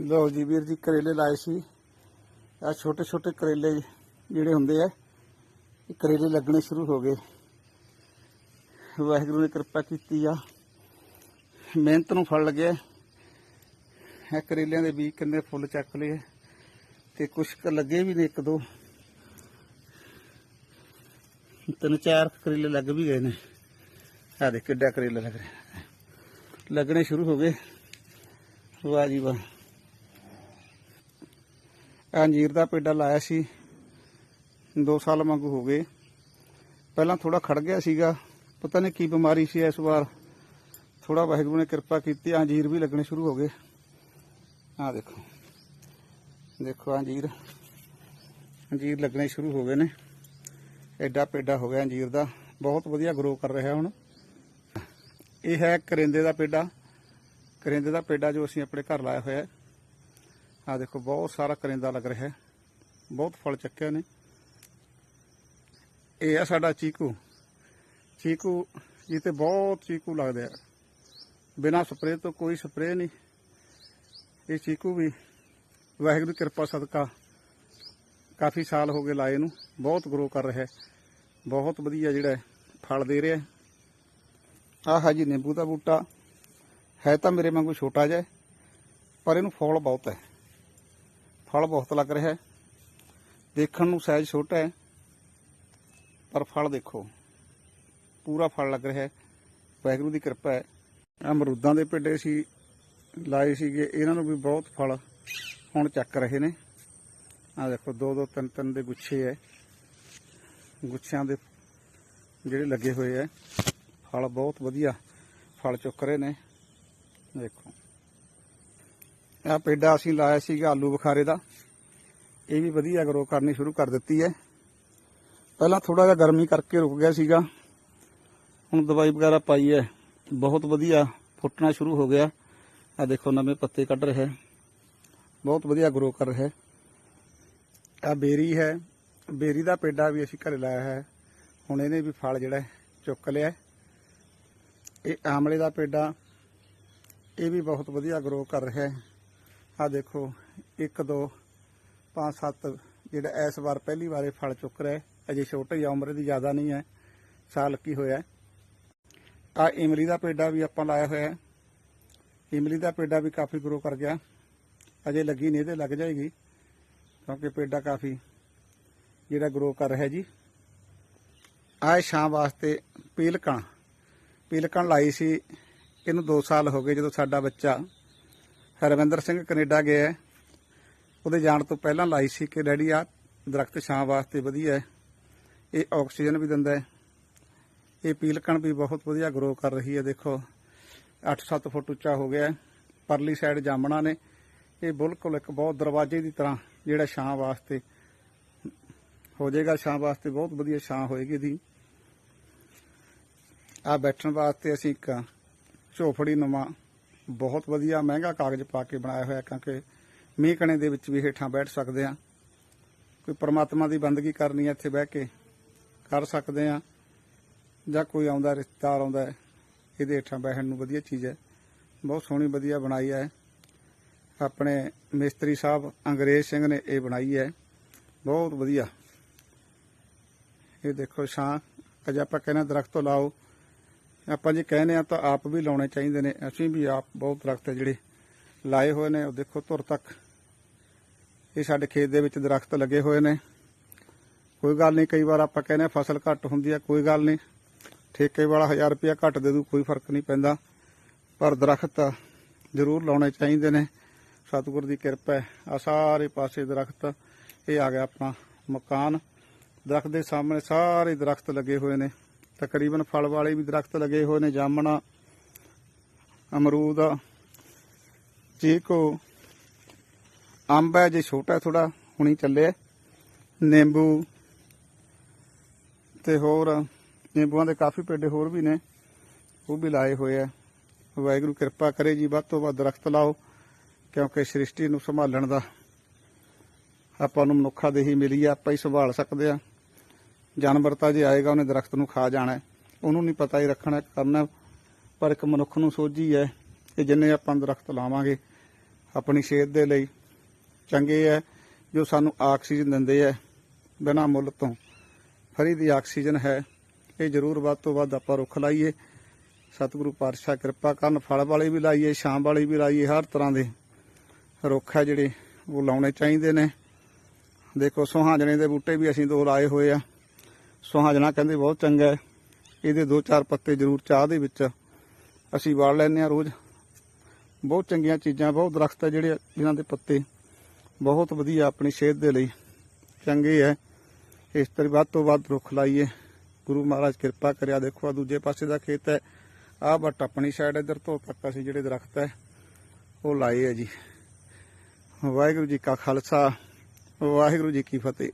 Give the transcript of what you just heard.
ਲਓ ਜੀ ਵੀਰ ਜੀ, ਕਰੇਲੇ ਲਾਏ ਸੀ। ਆ ਛੋਟੇ ਛੋਟੇ ਕਰੇਲੇ ਜਿਹੜੇ ਹੁੰਦੇ ਆ, ਇਹ ਕਰੇਲੇ ਲੱਗਣੇ ਸ਼ੁਰੂ ਹੋ ਗਏ। ਵਾਹਿਗੁਰੂ ਨੇ ਕਿਰਪਾ ਕੀਤੀ ਆ। ਮਿਹਨਤ ਨੂੰ ਫਲ ਲੱਗਿਆ। ਇਹ ਕਰੇਲਿਆਂ ਦੇ ਬੀਜ ਕਿੰਨੇ ਫੁੱਲ ਚੱਕ ਲਏ ਤੇ ਕੁਛ ਕੁ ਲੱਗੇ ਵੀ ਨੇ ਇੱਕ ਦੋ। ਤਿੰਨ ਚਾਰ ਕਰੇਲੇ ਲੱਗ ਵੀ ਗਏ ਨੇ। ਆ ਦੇਖ ਕਿੱਡਾ ਕਰੇਲਾ ਲੱਗ ਰਿਹਾ। ਲੱਗਣੇ ਸ਼ੁਰੂ ਹੋ ਗਏ। ਵਾਹ ਜੀ ਵਾਹ। ਅੰਜੀਰ ਦਾ ਪੇਡਾ ਲਾਇਆ ਸੀ। 2 ਸਾਲ ਵਾਂਗੂ ਹੋ ਗਏ। ਪਹਿਲਾਂ ਥੋੜਾ ਖੜ ਗਿਆ ਸੀਗਾ। ਪਤਾ ਨਹੀਂ ਕੀ ਬਿਮਾਰੀ ਸੀ ਇਸ ਵਾਰ। ਥੋੜਾ ਵਾਹਿਗੁਰੂ ਨੇ ਕਿਰਪਾ ਕੀਤੀ। ਅੰਜੀਰ ਵੀ ਲੱਗਣੇ ਸ਼ੁਰੂ ਹੋ ਗਏ। ਆਹ ਦੇਖੋ। ਦੇਖੋ ਅੰਜੀਰ ਅੰਜੀਰ ਲੱਗਣੇ ਸ਼ੁਰੂ ਹੋ ਗਏ ਨੇ। ਐਡਾ ਪੇਡਾ ਹੋ ਗਿਆ ਅੰਜੀਰ ਦਾ। ਬਹੁਤ ਵਧੀਆ ਗਰੋ ਕਰ ਰਿਹਾ ਹੁਣ। ਇਹ ਹੈ ਕਰਿੰਦੇ ਦਾ ਪੇਡਾ। ਕਰਿੰਦੇ ਦਾ ਪੇਡਾ ਜੋ ਅਸੀਂ ਆਪਣੇ ਘਰ ਲਾਇਆ ਹੋਇਆ ਹੈ। ਆ ਦੇਖੋ, ਬਹੁਤ ਸਾਰਾ ਕਰਿੰਦਾ ਲੱਗ ਰਿਹਾ ਹੈ। ਬਹੁਤ ਫਲ ਚੱਕਿਆ ਨੇ। ਇਹ ਆ ਸਾਡਾ ਚੀਕੂ। ਚੀਕੂ, ਇਹ ਤੇ ਬਹੁਤ ਚੀਕੂ ਲੱਗਦੇ ਆ। ਬਿਨਾ ਸਪਰੇਅ ਤੋਂ ਕੋਈ ਸਪਰੇਅ ਨਹੀਂ। ਇਹ ਚੀਕੂ ਵੀ ਵਾਹਿਗੁਰੂ ਦੀ ਕਿਰਪਾ ਸਦਕਾ ਕਾਫੀ ਸਾਲ ਹੋ ਗਏ ਲਾਏ ਨੂੰ। ਬਹੁਤ ਗਰੋ ਕਰ ਰਿਹਾ ਹੈ। ਬਹੁਤ ਵਧੀਆ ਜਿਹੜਾ ਫਲ ਦੇ ਰਿਹਾ ਆਹ ਹੈ ਜੀ ਨਿੰਬੂ ਦਾ ਬੂਟਾ। ਹੈ ਤਾਂ ਮੇਰੇ ਵਾਂਗੂ ਛੋਟਾ ਜਿਹਾ ਪਰ ਇਹਨੂੰ ਫਲ ਬਹੁਤ ਹੈ। ਫਲ ਬਹੁਤ ਲੱਗ ਰਿਹਾ ਹੈ। ਦੇਖਣ ਨੂੰ ਸਾਈਜ਼ ਛੋਟਾ ਹੈ, ਪਰ ਫਲ ਦੇਖੋ, ਪੂਰਾ ਫਲ ਲੱਗ ਰਿਹਾ ਹੈ। ਵਾਹਿਗੁਰੂ ਦੀ ਕਿਰਪਾ ਹੈ। ਅਮਰੂਦਾਂ ਦੇ ਪੇਡੇ ਸੀ, ਲਾਏ ਸੀਗੇ, ਇਹਨਾਂ ਨੂੰ ਵੀ ਬਹੁਤ ਫਲ ਹੁਣ ਚੱਕ ਰਹੇ ਨੇ। ਆ ਦੇਖੋ, ਦੋ ਦੋ, ਤਿੰਨ ਤਿੰਨ ਦੇ ਗੁੱਛੇ ਹੈ। ਗੁੱਛਿਆਂ ਦੇ ਜਿਹੜੇ ਲੱਗੇ ਹੋਏ ਹੈ, ਫਲ ਬਹੁਤ ਵਧੀਆ ਫਲ ਚੁੱਕ ਰਹੇ ਨੇ। ਦੇਖੋ। ਇਹ ਪੇਡਾ ਅਸੀਂ ਲਾਇਆ ਸੀਗਾ ਆਲੂ ਬੁਖਾਰੇ ਦਾ। ਇਹ ਵੀ ਵਧੀਆ ਗਰੋ ਕਰਨੀ ਸ਼ੁਰੂ ਕਰ ਦਿੱਤੀ ਹੈ। ਪਹਿਲਾਂ ਥੋੜਾ ਜਿਹਾ ਗਰਮੀ ਕਰਕੇ ਰੁਕ ਗਿਆ ਸੀਗਾ। ਹੁਣ ਦਵਾਈ ਵਗੈਰਾ ਪਾਈ ਹੈ। ਬਹੁਤ ਵਧੀਆ ਫੁੱਟਣਾ ਸ਼ੁਰੂ ਹੋ ਗਿਆ। ਆ ਦੇਖੋ, ਨਵੇਂ ਪੱਤੇ ਕੱਢ ਰਿਹਾ। ਹੈ ਬਹੁਤ ਵਧੀਆ ਗਰੋ ਕਰ ਰਿਹਾ। ਹੈ ਆ ਬੇਰੀ ਹੈ। ਬੇਰੀ ਦਾ ਪੇਡਾ ਵੀ ਅਸੀਂ ਘਰੇ ਲਾਇਆ ਹੈ। ਹੁਣ ਇਹਨੇ ਵੀ ਫਲ ਜਿਹੜਾ ਚੁੱਕ ਲਿਆ ਇਹ ਆਮਲੇ ਦਾ ਪੇਡਾ। ਇਹ ਵੀ ਬਹੁਤ ਵਧੀਆ ਗਰੋ ਕਰ ਰਿਹਾ ਹੈ। ਆ ਦੇਖੋ 1 2 5 7 ਜਿਹੜਾ ਇਸ ਵਾਰ ਪਹਿਲੀ ਵਾਰੇ ਫਲ ਚੁੱਕ ਰਿਹਾ ਅਜੇ ਛੋਟਾ ਹੀ ਆ, ਉਮਰ ਦੀ ਜ਼ਿਆਦਾ ਨਹੀਂ ਹੈ। ਸਾਲ ਕੀ ਹੋਇਆ ਆ ਇਮਲੀ ਦਾ ਪੇਡਾ ਵੀ ਆਪਾਂ ਲਾਇਆ ਹੋਇਆ ਇਮਲੀ ਦਾ ਪੇਡਾ ਵੀ ਕਾਫੀ ਗਰੋ ਕਰ ਗਿਆ। ਅਜੇ ਲੱਗੀ ਨਹੀਂ ਤੇ ਲੱਗ ਜਾਏਗੀ ਕਿਉਂਕਿ ਪੇਡਾ ਕਾਫੀ ਜਿਹੜਾ ਗਰੋ ਕਰ ਰਿਹਾ ਜੀ। ਆਹ ਸ਼ਾਮ ਵਾਸਤੇ ਪੀਲਕਣ। ਪੀਲਕਣ ਲਾਈ ਸੀ ਇਹਨੂੰ 2 ਸਾਲ ਹੋ ਗਏ ਜਦੋਂ ਸਾਡਾ ਬੱਚਾ ਹਰਵਿੰਦਰ ਸਿੰਘ ਕੈਨੇਡਾ ਗਿਆ ਹੈ। ਉਹਦੇ ਜਾਣ ਤੋਂ ਪਹਿਲਾਂ ਲਾਈ ਸੀ ਕਿ ਡੈਡੀ ਆ ਦਰਖਤ ਛਾਂ ਵਾਸਤੇ ਵਧੀਆ ਹੈ ਇਹ ਆਕਸੀਜਨ ਵੀ ਦਿੰਦਾ ਹੈ ਇਹ ਪੀਲਕਣ ਵੀ ਬਹੁਤ ਵਧੀਆ ਗਰੋ ਕਰ ਰਹੀ ਹੈ ਦੇਖੋ। 8-7 ਫੁੱਟ ਉੱਚਾ ਹੋ ਗਿਆ ਪਰਲੀ ਸਾਈਡ ਜਾਮਣਾ ਨੇ। ਇਹ ਬਿਲਕੁਲ ਇੱਕ ਬਹੁਤ ਦਰਵਾਜ਼ੇ ਦੀ ਤਰ੍ਹਾਂ ਜਿਹੜਾ ਛਾਂ ਵਾਸਤੇ ਹੋ ਜਾਏਗਾ। ਛਾਂ ਵਾਸਤੇ ਬਹੁਤ ਵਧੀਆ ਛਾਂ ਹੋਏਗੀ ਇਹਦੀ। ਆ ਬੈਠਣ ਵਾਸਤੇ ਅਸੀਂ ਇੱਕ ਝੋਫੜੀ ਨਵਾਂ ਬਹੁਤ ਵਧੀਆ ਮਹਿੰਗਾ ਕਾਗਜ਼ ਪਾ ਕੇ ਬਣਾਇਆ ਹੋਇਆ, ਕਿਉਂਕਿ ਮੀਂਹ ਕਣੇ ਦੇ ਵਿੱਚ ਵੀ ਹੇਠਾਂ ਬੈਠ ਸਕਦੇ ਆ ਕੋਈ ਪਰਮਾਤਮਾ ਦੀ ਬੰਦਗੀ ਕਰਨੀ ਹੈ, ਇੱਥੇ ਬਹਿ ਕੇ ਕਰ ਸਕਦੇ ਆ ਜਾਂ ਕੋਈ ਆਉਂਦਾ, ਰਿਸ਼ਤੇਦਾਰ ਆਉਂਦਾ ਇਹਦੇ ਹੇਠਾਂ ਬਹਿਣ ਨੂੰ ਵਧੀਆ ਚੀਜ਼ ਹੈ। ਬਹੁਤ ਸੋਹਣੀ ਵਧੀਆ ਬਣਾਈ ਹੈ। ਆਪਣੇ ਮਿਸਤਰੀ ਸਾਹਿਬ ਅੰਗਰੇਜ਼ ਸਿੰਘ ਨੇ ਇਹ ਬਣਾਈ ਹੈ। ਬਹੁਤ ਵਧੀਆ। ਇਹ ਦੇਖੋ, ਛਾਂ, ਅਜੇ ਆਪਾਂ ਕਹਿੰਦੇ ਹਾਂ ਦਰਖਤ ਲਾਓ। ਆਪਾਂ ਜੇ ਕਹਿੰਦੇ ਆ ਤਾਂ ਆਪ ਵੀ ਲਾਉਣੇ ਚਾਹੀਦੇ ਨੇ। ਅਸੀਂ ਵੀ ਆਪ ਬਹੁਤ ਦਰਖਤ ਜਿਹੜੇ ਲਾਏ ਹੋਏ ਨੇ। ਉਹ ਦੇਖੋ ਧੁਰ ਤੱਕ। ਇਹ ਸਾਡੇ ਖੇਤ ਦੇ ਵਿੱਚ ਦਰਖਤ ਲੱਗੇ ਹੋਏ ਨੇ। ਕੋਈ ਗੱਲ ਨਹੀਂ, ਕਈ ਵਾਰ ਆਪਾਂ ਕਹਿੰਦੇ ਹਾਂ ਫਸਲ ਘੱਟ ਹੁੰਦੀ ਹੈ ਕੋਈ ਗੱਲ ਨਹੀਂ। ਠੇਕੇ ਵਾਲਾ 1000 ਰੁਪਇਆ ਘੱਟ ਦੇ ਦੂ, ਕੋਈ ਫ਼ਰਕ ਨਹੀਂ ਪੈਂਦਾ। ਪਰ ਦਰਖਤ ਜ਼ਰੂਰ ਲਾਉਣੇ ਚਾਹੀਦੇ ਨੇ। ਸਤਿਗੁਰ ਦੀ ਕਿਰਪਾ ਹੈ। ਆ ਸਾਰੇ ਪਾਸੇ ਦਰਖਤ, ਇਹ ਆ ਗਿਆ ਆਪਣਾ ਮਕਾਨ। ਦਰਖਤ ਦੇ ਸਾਹਮਣੇ ਸਾਰੇ ਦਰਖਤ ਲੱਗੇ ਹੋਏ ਨੇ। ਤਕਰੀਬਨ ਫਲ ਵਾਲੇ ਵੀ ਦਰਖਤ ਲੱਗੇ ਹੋਏ ਨੇ, ਜਾਮਣਾ, ਅਮਰੂਦ ਚੀਕੂ ਅੰਬ ਹੈ ਜੇ ਛੋਟਾ ਥੋੜਾ ਹੁਣੀ ਚੱਲਿਆ ਨਿੰਬੂ ਤੇ ਹੋਰ, ਨਿੰਬੂਆਂ ਦੇ ਕਾਫੀ ਪੇਡੇ ਹੋਰ ਵੀ ਨੇ, ਉਹ ਵੀ ਲਾਏ ਹੋਏ ਆ। ਵਾਹਿਗੁਰੂ ਕਿਰਪਾ ਕਰੇ ਜੀ, ਵੱਧ ਤੋਂ ਵੱਧ ਦਰਖਤ ਲਾਓ, ਕਿਉਂਕਿ ਸ੍ਰਿਸ਼ਟੀ ਨੂੰ ਸੰਭਾਲਣ ਦਾ ਆਪਾਂ ਨੂੰ ਮਨੁੱਖਾ ਦੇਹੀ ਮਿਲੀ ਆ, ਆਪਾਂ ਹੀ ਸੰਭਾਲ ਸਕਦੇ ਆ। ਜਾਨਵਰ ਤਾਂ ਜੇ ਆਏਗਾ, ਉਹਨੇ ਦਰਖਤ ਨੂੰ ਖਾ ਜਾਣਾ ਉਹਨੂੰ ਨਹੀਂ ਪਤਾ ਹੀ ਰੱਖਣਾ ਕਰਨਾ ਪਰ ਇੱਕ ਮਨੁੱਖ ਨੂੰ ਸੋਝੀ ਹੈ ਕਿ ਜਿੰਨੇ ਆਪਾਂ ਦਰਖਤ ਲਾਵਾਂਗੇ, ਆਪਣੀ ਸਿਹਤ ਦੇ ਲਈ ਚੰਗੇ ਹੈ, ਜੋ ਸਾਨੂੰ ਆਕਸੀਜਨ ਦਿੰਦੇ ਹੈ ਬਿਨਾਂ ਮੁੱਲ ਤੋਂ। ਫਰੀ ਦੀ ਆਕਸੀਜਨ ਹੈ, ਇਹ ਜ਼ਰੂਰ ਵੱਧ ਤੋਂ ਵੱਧ ਆਪਾਂ ਰੁੱਖ ਲਾਈਏ। ਸਤਿਗੁਰੂ ਪਾਤਸ਼ਾਹ ਕਿਰਪਾ ਕਰਨ, ਫਲ ਵਾਲੇ ਵੀ ਲਾਈਏ ਸ਼ਾਮ ਵਾਲੇ ਵੀ ਲਾਈਏ, ਹਰ ਤਰ੍ਹਾਂ ਦੇ ਰੁੱਖ ਹੈ ਜਿਹੜੇ ਉਹ ਲਾਉਣੇ ਚਾਹੀਦੇ ਨੇ। ਦੇਖੋ, ਸੁਹਾਜਣੇ ਦੇ ਬੂਟੇ ਵੀ ਅਸੀਂ ਦੋ ਲਾਏ ਹੋਏ ਆ। ਸੁਹਾਜਣਾ ਕਹਿੰਦੇ ਬਹੁਤ ਚੰਗਾ ਹੈ। ਇਹਦੇ ਦੋ ਚਾਰ ਪੱਤੇ ਜ਼ਰੂਰ ਚਾਹ ਦੇ ਵਿੱਚ ਅਸੀਂ ਵਾੜ ਲੈਂਦੇ ਆ ਰੋਜ਼। ਬਹੁਤ ਚੰਗੀਆਂ ਚੀਜ਼ਾਂ, ਬਹੁਤ ਦਰਖਤ ਹੈ ਜਿਹੜੇ ਜਿਨ੍ਹਾਂ ਦੇ ਪੱਤੇ। ਬਹੁਤ ਵਧੀਆ ਆਪਣੀ ਸਿਹਤ ਦੇ ਲਈ ਚੰਗੇ ਹੈ। ਇਸ ਤਰ੍ਹਾਂ ਵੱਧ ਤੋਂ ਵੱਧ ਰੁੱਖ ਲਾਈਏ। ਗੁਰੂ ਮਹਾਰਾਜ ਕਿਰਪਾ ਕਰਿਆ। ਦੇਖੋ ਆ ਦੂਜੇ ਪਾਸੇ ਦਾ ਖੇਤ ਹੈ। ਆਹ ਬਟ ਆਪਣੀ ਸਾਈਡ ਇਧਰ ਤੋਂ ਤੱਕ ਅਸੀਂ ਜਿਹੜੇ ਦਰਖਤ ਹੈ, ਉਹ ਲਾਏ ਹੈ ਜੀ। ਵਾਹਿਗੁਰੂ ਜੀ ਕਾ ਖਾਲਸਾ, ਵਾਹਿਗੁਰੂ ਜੀ ਕੀ ਫਤਿਹ।